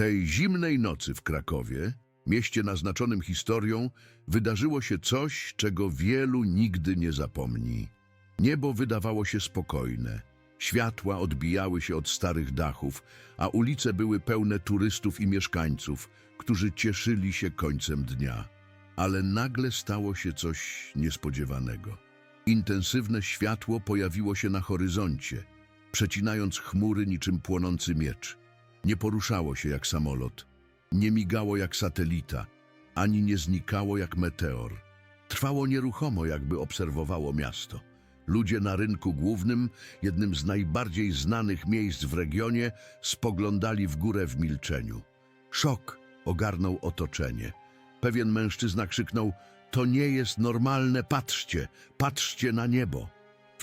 Tej zimnej nocy w Krakowie, mieście naznaczonym historią, wydarzyło się coś, czego wielu nigdy nie zapomni. Niebo wydawało się spokojne, światła odbijały się od starych dachów, a ulice były pełne turystów i mieszkańców, którzy cieszyli się końcem dnia. Ale nagle stało się coś niespodziewanego. Intensywne światło pojawiło się na horyzoncie, przecinając chmury niczym płonący miecz. Nie poruszało się jak samolot, nie migało jak satelita, ani nie znikało jak meteor. Trwało nieruchomo, jakby obserwowało miasto. Ludzie na rynku głównym, jednym z najbardziej znanych miejsc w regionie, spoglądali w górę w milczeniu. Szok ogarnął otoczenie. Pewien mężczyzna krzyknął: To nie jest normalne, patrzcie, patrzcie na niebo.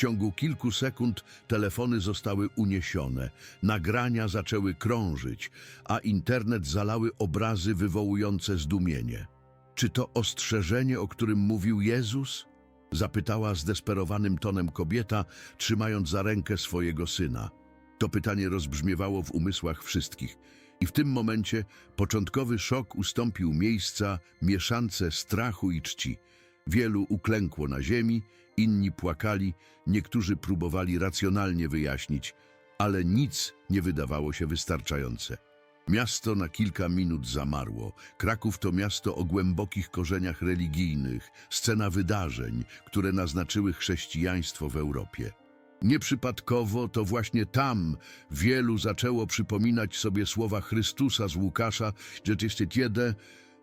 Ciągu kilku sekund telefony zostały uniesione, nagrania zaczęły krążyć, a internet zalały obrazy wywołujące zdumienie. Czy to ostrzeżenie, o którym mówił Jezus? Zapytała zdesperowanym tonem kobieta, trzymając za rękę swojego syna. To pytanie rozbrzmiewało w umysłach wszystkich. I w tym momencie początkowy szok ustąpił miejsca mieszance strachu i czci. Wielu uklękło na ziemi, inni płakali, niektórzy próbowali racjonalnie wyjaśnić, ale nic nie wydawało się wystarczające. Miasto na kilka minut zamarło. Kraków to miasto o głębokich korzeniach religijnych, scena wydarzeń, które naznaczyły chrześcijaństwo w Europie. Nieprzypadkowo to właśnie tam wielu zaczęło przypominać sobie słowa Chrystusa z Łukasza, że kiedy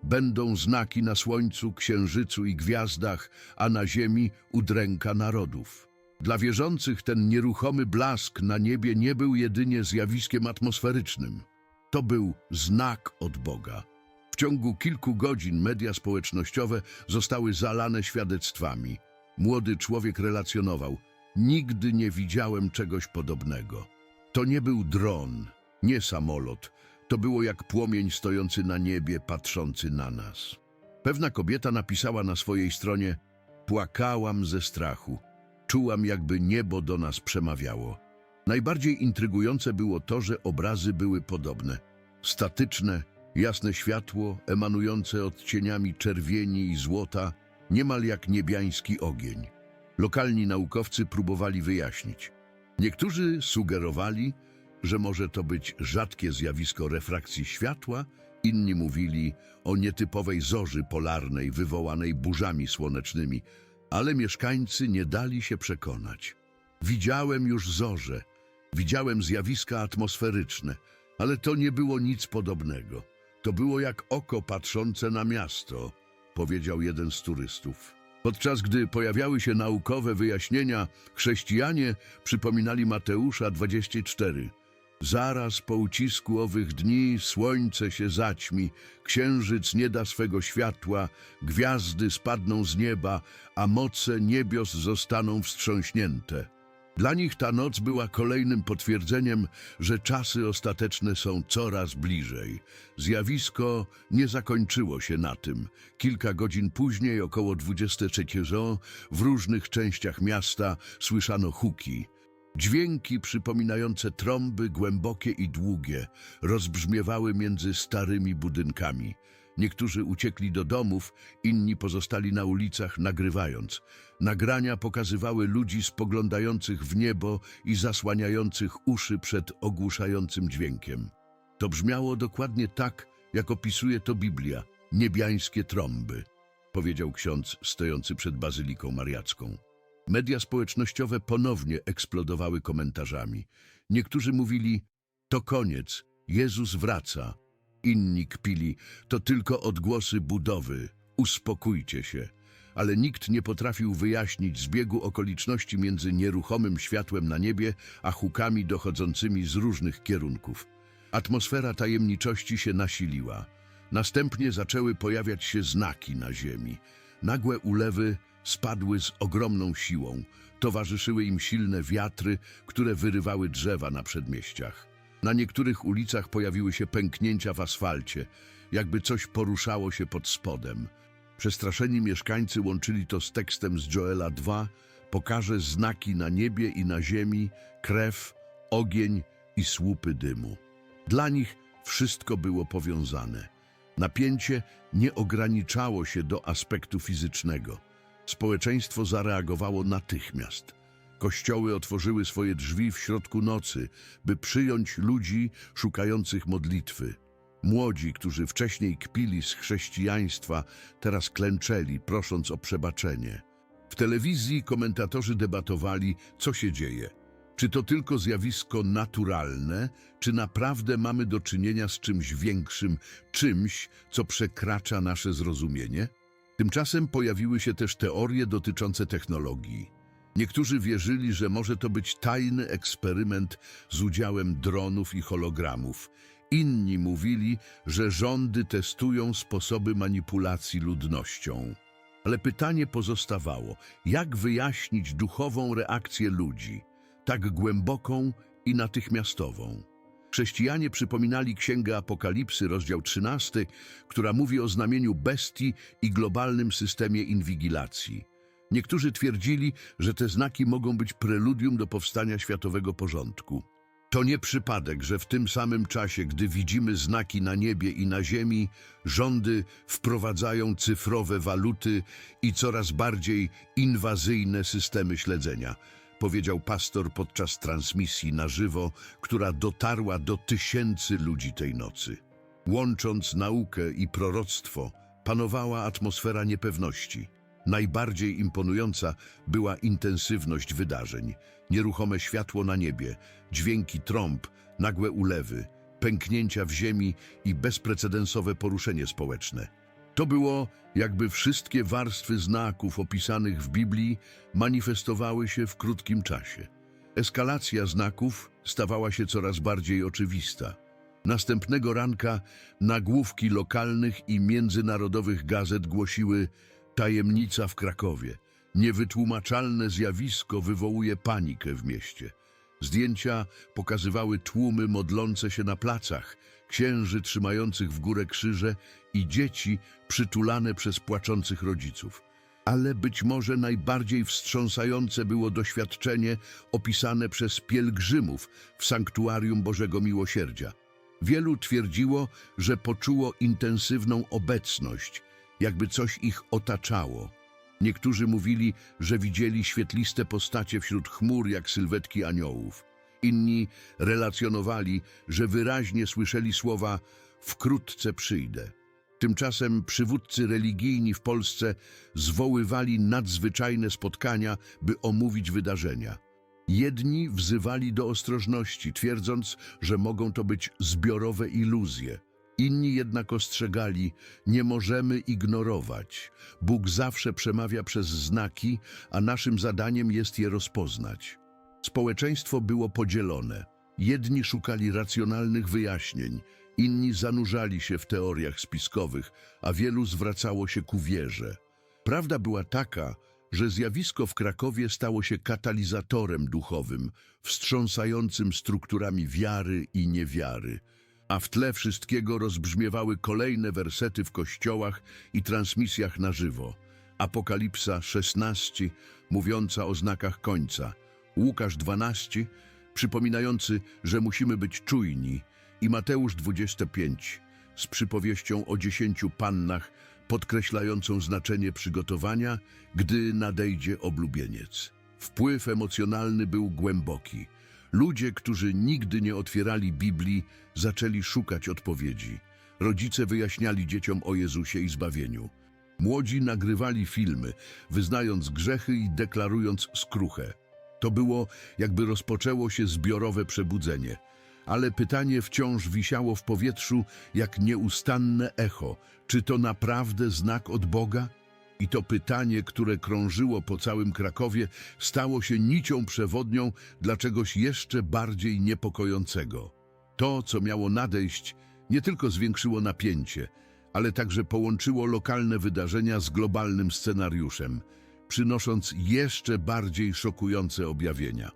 będą znaki na słońcu, księżycu i gwiazdach, a na ziemi udręka narodów. Dla wierzących ten nieruchomy blask na niebie nie był jedynie zjawiskiem atmosferycznym. To był znak od Boga. W ciągu kilku godzin media społecznościowe zostały zalane świadectwami. Młody człowiek relacjonował: Nigdy nie widziałem czegoś podobnego. To nie był dron, nie samolot. To było jak płomień stojący na niebie, patrzący na nas. Pewna kobieta napisała na swojej stronie: Płakałam ze strachu. Czułam, jakby niebo do nas przemawiało. Najbardziej intrygujące było to, że obrazy były podobne. Statyczne, jasne światło, emanujące odcieniami czerwieni i złota, niemal jak niebiański ogień. Lokalni naukowcy próbowali wyjaśnić. Niektórzy sugerowali, że może to być rzadkie zjawisko refrakcji światła, inni mówili o nietypowej zorzy polarnej wywołanej burzami słonecznymi, ale mieszkańcy nie dali się przekonać. Widziałem już zorze, widziałem zjawiska atmosferyczne, ale to nie było nic podobnego. To było jak oko patrzące na miasto, powiedział jeden z turystów. Podczas gdy pojawiały się naukowe wyjaśnienia, chrześcijanie przypominali Mateusza 24. Zaraz po ucisku owych dni słońce się zaćmi, księżyc nie da swego światła, gwiazdy spadną z nieba, a moce niebios zostaną wstrząśnięte. Dla nich ta noc była kolejnym potwierdzeniem, że czasy ostateczne są coraz bliżej. Zjawisko nie zakończyło się na tym. Kilka godzin później, około 23 w różnych częściach miasta słyszano huki. Dźwięki przypominające trąby głębokie i długie rozbrzmiewały między starymi budynkami. Niektórzy uciekli do domów, inni pozostali na ulicach nagrywając. Nagrania pokazywały ludzi spoglądających w niebo i zasłaniających uszy przed ogłuszającym dźwiękiem. To brzmiało dokładnie tak, jak opisuje to Biblia, niebiańskie trąby, powiedział ksiądz stojący przed Bazyliką Mariacką. Media społecznościowe ponownie eksplodowały komentarzami. Niektórzy mówili, to koniec, Jezus wraca. Inni kpili, to tylko odgłosy budowy, uspokójcie się. Ale nikt nie potrafił wyjaśnić zbiegu okoliczności między nieruchomym światłem na niebie, a hukami dochodzącymi z różnych kierunków. Atmosfera tajemniczości się nasiliła. Następnie zaczęły pojawiać się znaki na ziemi. Nagłe ulewy spadły z ogromną siłą. Towarzyszyły im silne wiatry, które wyrywały drzewa na przedmieściach. Na niektórych ulicach pojawiły się pęknięcia w asfalcie, jakby coś poruszało się pod spodem. Przestraszeni mieszkańcy łączyli to z tekstem z Joela 2, pokaże znaki na niebie i na ziemi, krew, ogień i słupy dymu. Dla nich Wszystko było powiązane. Napięcie nie ograniczało się do aspektu fizycznego. Społeczeństwo zareagowało natychmiast. Kościoły otworzyły swoje drzwi w środku nocy, by przyjąć ludzi szukających modlitwy. Młodzi, którzy wcześniej kpili z chrześcijaństwa, teraz klęczeli, prosząc o przebaczenie. W telewizji komentatorzy debatowali, co się dzieje. Czy to tylko zjawisko naturalne, czy naprawdę mamy do czynienia z czymś większym, czymś, co przekracza nasze zrozumienie? Tymczasem pojawiły się też teorie dotyczące technologii. Niektórzy wierzyli, że może to być tajny eksperyment z udziałem dronów i hologramów. Inni mówili, że rządy testują sposoby manipulacji ludnością. Ale pytanie pozostawało, jak wyjaśnić duchową reakcję ludzi, tak głęboką i natychmiastową. Chrześcijanie przypominali Księgę Apokalipsy, rozdział 13, która mówi o znamieniu bestii i globalnym systemie inwigilacji. Niektórzy twierdzili, że te znaki mogą być preludium do powstania światowego porządku. To nie przypadek, że w tym samym czasie, gdy widzimy znaki na niebie i na ziemi, rządy wprowadzają cyfrowe waluty i coraz bardziej inwazyjne systemy śledzenia, powiedział pastor podczas transmisji na żywo, która dotarła do tysięcy ludzi tej nocy. Łącząc naukę i proroctwo, panowała atmosfera niepewności. Najbardziej imponująca była intensywność wydarzeń. Nieruchome światło na niebie, dźwięki trąb, nagłe ulewy, pęknięcia w ziemi i bezprecedensowe poruszenie społeczne. To było, jakby wszystkie warstwy znaków opisanych w Biblii manifestowały się w krótkim czasie. Eskalacja znaków stawała się coraz bardziej oczywista. Następnego ranka nagłówki lokalnych i międzynarodowych gazet głosiły Tajemnica w Krakowie. Niewytłumaczalne zjawisko wywołuje panikę w mieście. Zdjęcia pokazywały tłumy modlące się na placach, księży trzymających w górę krzyże i dzieci przytulane przez płaczących rodziców. Ale być może najbardziej wstrząsające było doświadczenie opisane przez pielgrzymów w Sanktuarium Bożego Miłosierdzia. Wielu twierdziło, że poczuło intensywną obecność, jakby coś ich otaczało. Niektórzy mówili, że widzieli świetliste postacie wśród chmur jak sylwetki aniołów. Inni relacjonowali, że wyraźnie słyszeli słowa wkrótce przyjdę. Tymczasem przywódcy religijni w Polsce zwoływali nadzwyczajne spotkania, by omówić wydarzenia. Jedni wzywali do ostrożności, twierdząc, że mogą to być zbiorowe iluzje. Inni jednak ostrzegali, nie możemy ignorować. Bóg zawsze przemawia przez znaki, a naszym zadaniem jest je rozpoznać. Społeczeństwo było podzielone. Jedni szukali racjonalnych wyjaśnień, inni zanurzali się w teoriach spiskowych, a wielu zwracało się ku wierze. Prawda była taka, że zjawisko w Krakowie stało się katalizatorem duchowym, wstrząsającym strukturami wiary i niewiary a w tle wszystkiego rozbrzmiewały kolejne wersety w kościołach i transmisjach na żywo. Apokalipsa 16, mówiąca o znakach końca, Łukasz 12, przypominający, że musimy być czujni i Mateusz 25, z przypowieścią o dziesięciu pannach, podkreślającą znaczenie przygotowania, gdy nadejdzie oblubieniec. Wpływ emocjonalny był głęboki – Ludzie, którzy nigdy nie otwierali Biblii, zaczęli szukać odpowiedzi. Rodzice wyjaśniali dzieciom o Jezusie i zbawieniu. Młodzi nagrywali filmy, wyznając grzechy i deklarując skruchę. To było, jakby rozpoczęło się zbiorowe przebudzenie. Ale pytanie wciąż wisiało w powietrzu jak nieustanne echo. Czy to naprawdę znak od Boga? I to pytanie, które krążyło po całym Krakowie, stało się nicią przewodnią dla czegoś jeszcze bardziej niepokojącego. To, co miało nadejść, nie tylko zwiększyło napięcie, ale także połączyło lokalne wydarzenia z globalnym scenariuszem, przynosząc jeszcze bardziej szokujące objawienia.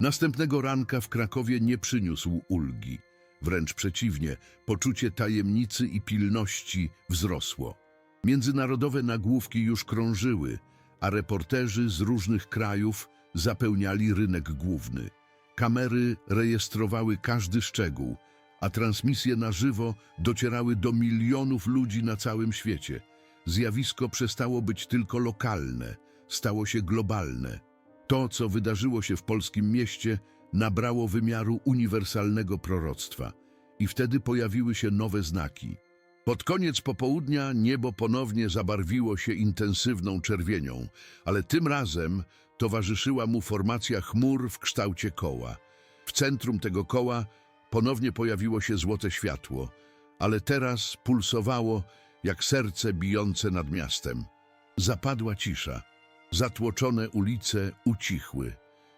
Następnego ranka w Krakowie nie przyniósł ulgi. Wręcz przeciwnie, poczucie tajemnicy i pilności wzrosło. Międzynarodowe nagłówki już krążyły, a reporterzy z różnych krajów zapełniali rynek główny. Kamery rejestrowały każdy szczegół, a transmisje na żywo docierały do milionów ludzi na całym świecie. Zjawisko przestało być tylko lokalne, stało się globalne. To, co wydarzyło się w polskim mieście, nabrało wymiaru uniwersalnego proroctwa i wtedy pojawiły się nowe znaki. Pod koniec popołudnia niebo ponownie zabarwiło się intensywną czerwienią, ale tym razem towarzyszyła mu formacja chmur w kształcie koła. W centrum tego koła ponownie pojawiło się złote światło, ale teraz pulsowało jak serce bijące nad miastem. Zapadła cisza. Zatłoczone ulice ucichły.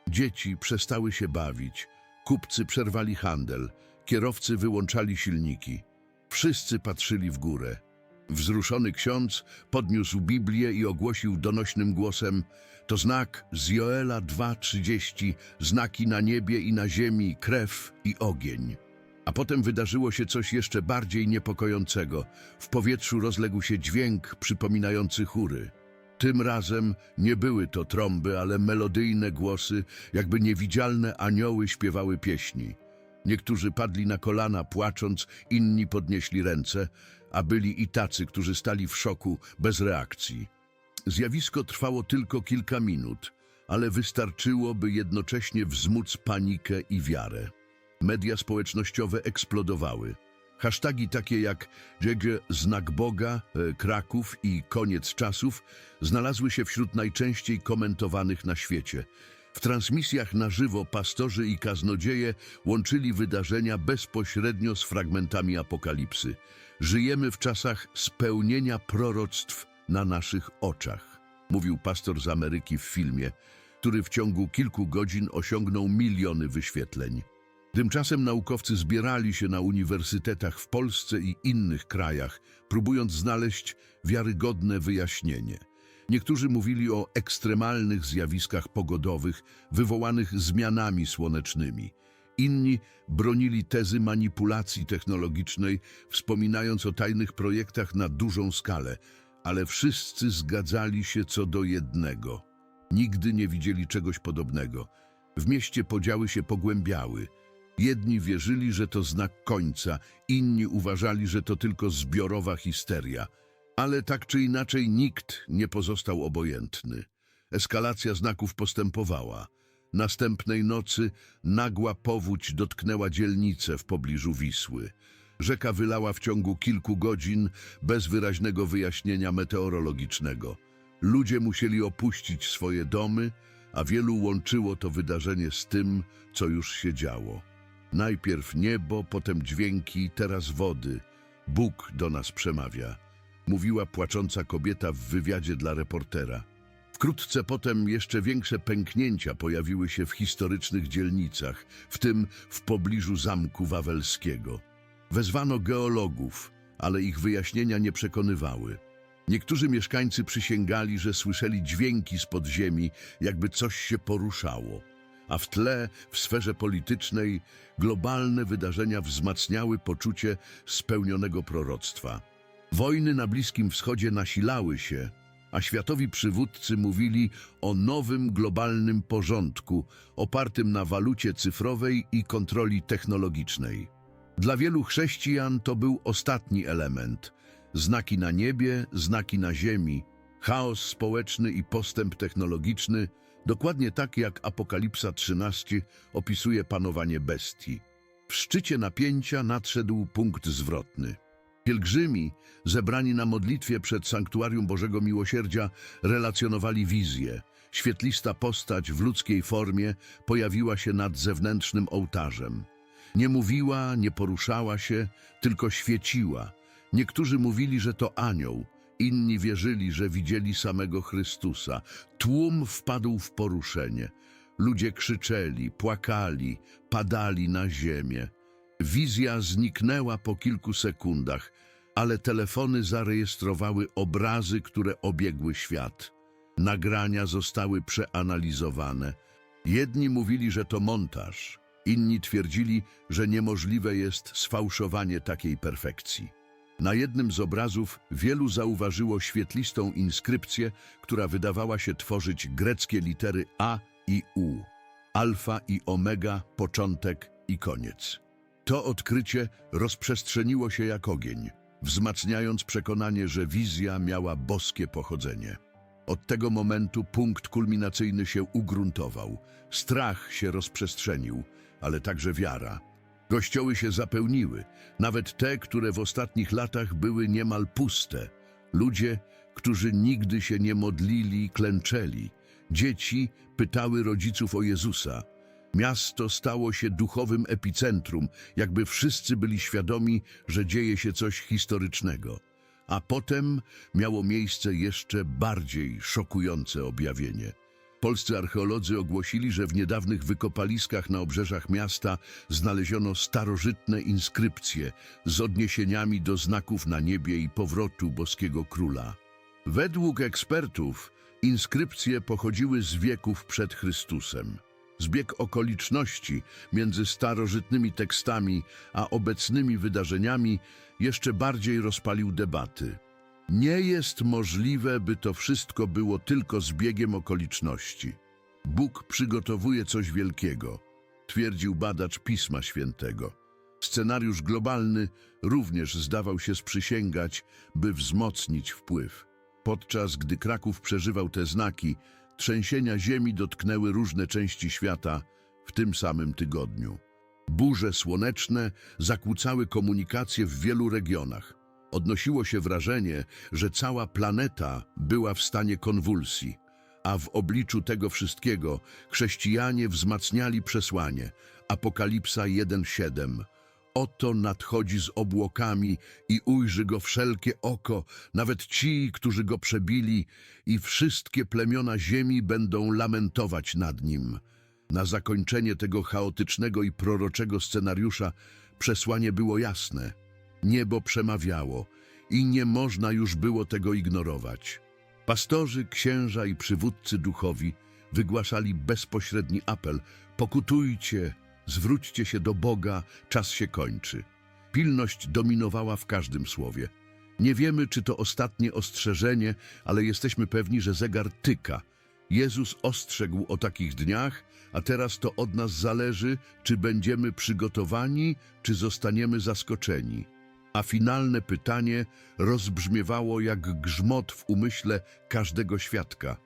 Dzieci przestały się bawić. Kupcy przerwali handel. Kierowcy wyłączali silniki. Wszyscy patrzyli w górę. Wzruszony ksiądz podniósł Biblię i ogłosił donośnym głosem To znak z Joela 2,30, znaki na niebie i na ziemi, krew i ogień. A potem wydarzyło się coś jeszcze bardziej niepokojącego. W powietrzu rozległ się dźwięk przypominający chóry. Tym razem nie były to trąby, ale melodyjne głosy, jakby niewidzialne anioły śpiewały pieśni. Niektórzy padli na kolana płacząc, inni podnieśli ręce, a byli i tacy, którzy stali w szoku, bez reakcji. Zjawisko trwało tylko kilka minut, ale wystarczyło, by jednocześnie wzmóc panikę i wiarę. Media społecznościowe eksplodowały. Hasztagi takie jak JJ Znak Boga, e, Kraków i Koniec Czasów znalazły się wśród najczęściej komentowanych na świecie. W transmisjach na żywo pastorzy i kaznodzieje łączyli wydarzenia bezpośrednio z fragmentami apokalipsy. Żyjemy w czasach spełnienia proroctw na naszych oczach, mówił pastor z Ameryki w filmie, który w ciągu kilku godzin osiągnął miliony wyświetleń. Tymczasem naukowcy zbierali się na uniwersytetach w Polsce i innych krajach, próbując znaleźć wiarygodne wyjaśnienie. Niektórzy mówili o ekstremalnych zjawiskach pogodowych wywołanych zmianami słonecznymi. Inni bronili tezy manipulacji technologicznej, wspominając o tajnych projektach na dużą skalę, ale wszyscy zgadzali się co do jednego. Nigdy nie widzieli czegoś podobnego. W mieście podziały się pogłębiały. Jedni wierzyli, że to znak końca, inni uważali, że to tylko zbiorowa histeria. Ale tak czy inaczej nikt nie pozostał obojętny. Eskalacja znaków postępowała. Następnej nocy nagła powódź dotknęła dzielnicę w pobliżu Wisły. Rzeka wylała w ciągu kilku godzin bez wyraźnego wyjaśnienia meteorologicznego. Ludzie musieli opuścić swoje domy, a wielu łączyło to wydarzenie z tym, co już się działo. Najpierw niebo, potem dźwięki, teraz wody. Bóg do nas przemawia, mówiła płacząca kobieta w wywiadzie dla reportera. Wkrótce potem jeszcze większe pęknięcia pojawiły się w historycznych dzielnicach, w tym w pobliżu Zamku Wawelskiego. Wezwano geologów, ale ich wyjaśnienia nie przekonywały. Niektórzy mieszkańcy przysięgali, że słyszeli dźwięki z podziemi, jakby coś się poruszało. A w tle, w sferze politycznej, globalne wydarzenia wzmacniały poczucie spełnionego proroctwa. Wojny na Bliskim Wschodzie nasilały się, a światowi przywódcy mówili o nowym globalnym porządku opartym na walucie cyfrowej i kontroli technologicznej. Dla wielu chrześcijan to był ostatni element. Znaki na niebie, znaki na ziemi, chaos społeczny i postęp technologiczny, dokładnie tak jak Apokalipsa 13 opisuje panowanie bestii. W szczycie napięcia nadszedł punkt zwrotny. Pielgrzymi, zebrani na modlitwie przed Sanktuarium Bożego Miłosierdzia, relacjonowali wizję. Świetlista postać w ludzkiej formie pojawiła się nad zewnętrznym ołtarzem. Nie mówiła, nie poruszała się, tylko świeciła. Niektórzy mówili, że to anioł, inni wierzyli, że widzieli samego Chrystusa. Tłum wpadł w poruszenie. Ludzie krzyczeli, płakali, padali na ziemię. Wizja zniknęła po kilku sekundach, ale telefony zarejestrowały obrazy, które obiegły świat. Nagrania zostały przeanalizowane. Jedni mówili, że to montaż, inni twierdzili, że niemożliwe jest sfałszowanie takiej perfekcji. Na jednym z obrazów wielu zauważyło świetlistą inskrypcję, która wydawała się tworzyć greckie litery A i U. Alfa i omega, początek i koniec. To odkrycie rozprzestrzeniło się jak ogień, wzmacniając przekonanie, że wizja miała boskie pochodzenie. Od tego momentu punkt kulminacyjny się ugruntował. Strach się rozprzestrzenił, ale także wiara. Kościoły się zapełniły, nawet te, które w ostatnich latach były niemal puste. Ludzie, którzy nigdy się nie modlili, klęczeli. Dzieci pytały rodziców o Jezusa. Miasto stało się duchowym epicentrum, jakby wszyscy byli świadomi, że dzieje się coś historycznego. A potem miało miejsce jeszcze bardziej szokujące objawienie. Polscy archeolodzy ogłosili, że w niedawnych wykopaliskach na obrzeżach miasta znaleziono starożytne inskrypcje z odniesieniami do znaków na niebie i powrotu boskiego króla. Według ekspertów inskrypcje pochodziły z wieków przed Chrystusem. Zbieg okoliczności między starożytnymi tekstami a obecnymi wydarzeniami jeszcze bardziej rozpalił debaty. Nie jest możliwe, by to wszystko było tylko zbiegiem okoliczności. Bóg przygotowuje coś wielkiego, twierdził badacz Pisma Świętego. Scenariusz globalny również zdawał się sprzysięgać, by wzmocnić wpływ. Podczas gdy Kraków przeżywał te znaki, trzęsienia ziemi dotknęły różne części świata w tym samym tygodniu. Burze słoneczne zakłócały komunikację w wielu regionach. Odnosiło się wrażenie, że cała planeta była w stanie konwulsji, a w obliczu tego wszystkiego chrześcijanie wzmacniali przesłanie Apokalipsa 1:7. Oto nadchodzi z obłokami i ujrzy go wszelkie oko, nawet ci, którzy go przebili, i wszystkie plemiona ziemi będą lamentować nad nim. Na zakończenie tego chaotycznego i proroczego scenariusza przesłanie było jasne. Niebo przemawiało i nie można już było tego ignorować. Pastorzy, księża i przywódcy duchowi wygłaszali bezpośredni apel: pokutujcie, zwróćcie się do Boga, czas się kończy. Pilność dominowała w każdym słowie. Nie wiemy, czy to ostatnie ostrzeżenie, ale jesteśmy pewni, że zegar tyka. Jezus ostrzegł o takich dniach, a teraz to od nas zależy, czy będziemy przygotowani, czy zostaniemy zaskoczeni. A finalne pytanie rozbrzmiewało jak grzmot w umyśle każdego świadka.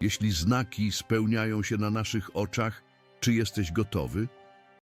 Jeśli znaki spełniają się na naszych oczach, czy jesteś gotowy?